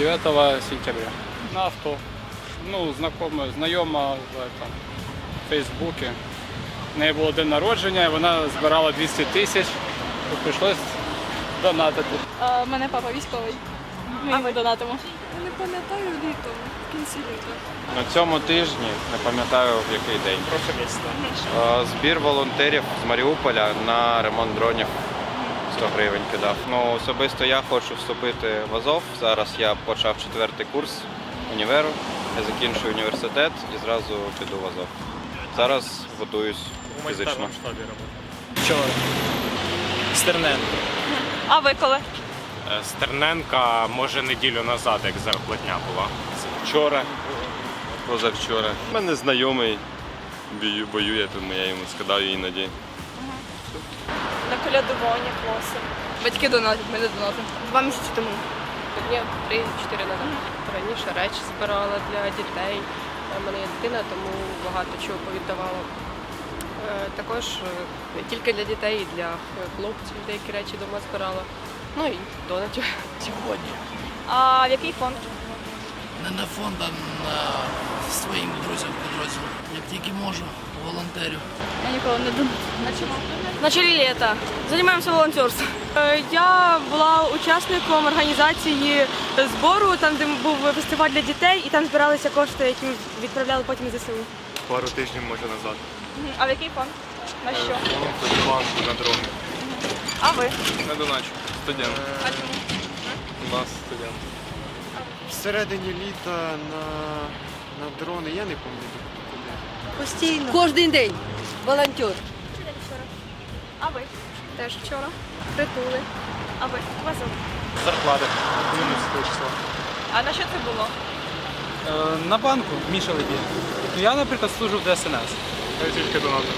9 сентября. На авто. Ну, знакома, знайома в этом, Фейсбуці. В неї було день народження, вона збирала 200 тисяч, то прийшлось донатити. А, мене папа військовий. Ми йому донатимо. Я не пам'ятаю літом, в кінці літа. На цьому тижні, не пам'ятаю в який день. Е, Збір волонтерів з Маріуполя на ремонт дронів 100 гривень кидав. Ну, особисто я хочу вступити в Азов. Зараз я почав четвертий курс універу. Я закінчую університет і зразу піду в Азов. Зараз готуюсь фізично. Вчора. Стерненко. А ви коли? Е, Стерненка, може, неділю назад, як зарплатня була. Вчора, позавчора. У мене знайомий воює, тому я йому скидаю іноді. На колядування класи. Батьки донатять, ми не донатимо. Два місяці тому. Дня 3-4 назад. Раніше речі збирала для дітей. У мене є дитина, тому багато чого повіддавала. Е, Також не тільки для дітей, і для хлопців деякі речі вдома збирала. Ну і донатів. Сьогодні. А в який фонд? Не на фонд, а на своїм друзям підрозділу. Як тільки можу, волонтерю. Я ніколи не донатила. На чому? Начали літа. Займаємося волонтерством. Е, Я була учасником організації збору, там де був фестиваль для дітей, і там збиралися кошти, які відправляли потім в ЗСУ. Пару тижнів може назад. А в який фонд? На що? банку на дрони. А ви? На доначу. Студент. А чому? У нас студент. Всередині літа на, на дрони, я не пам'ятаю куди. Постійно. Кожен день. Волонтер. вчора. А ви? Теж вчора. Притули. А ви? Звуть? Зарплати. 11 числа. А на що це було? Е, На банку Міша Лебідь. Я, наприклад, служу в ДСНС. Я тільки донатив.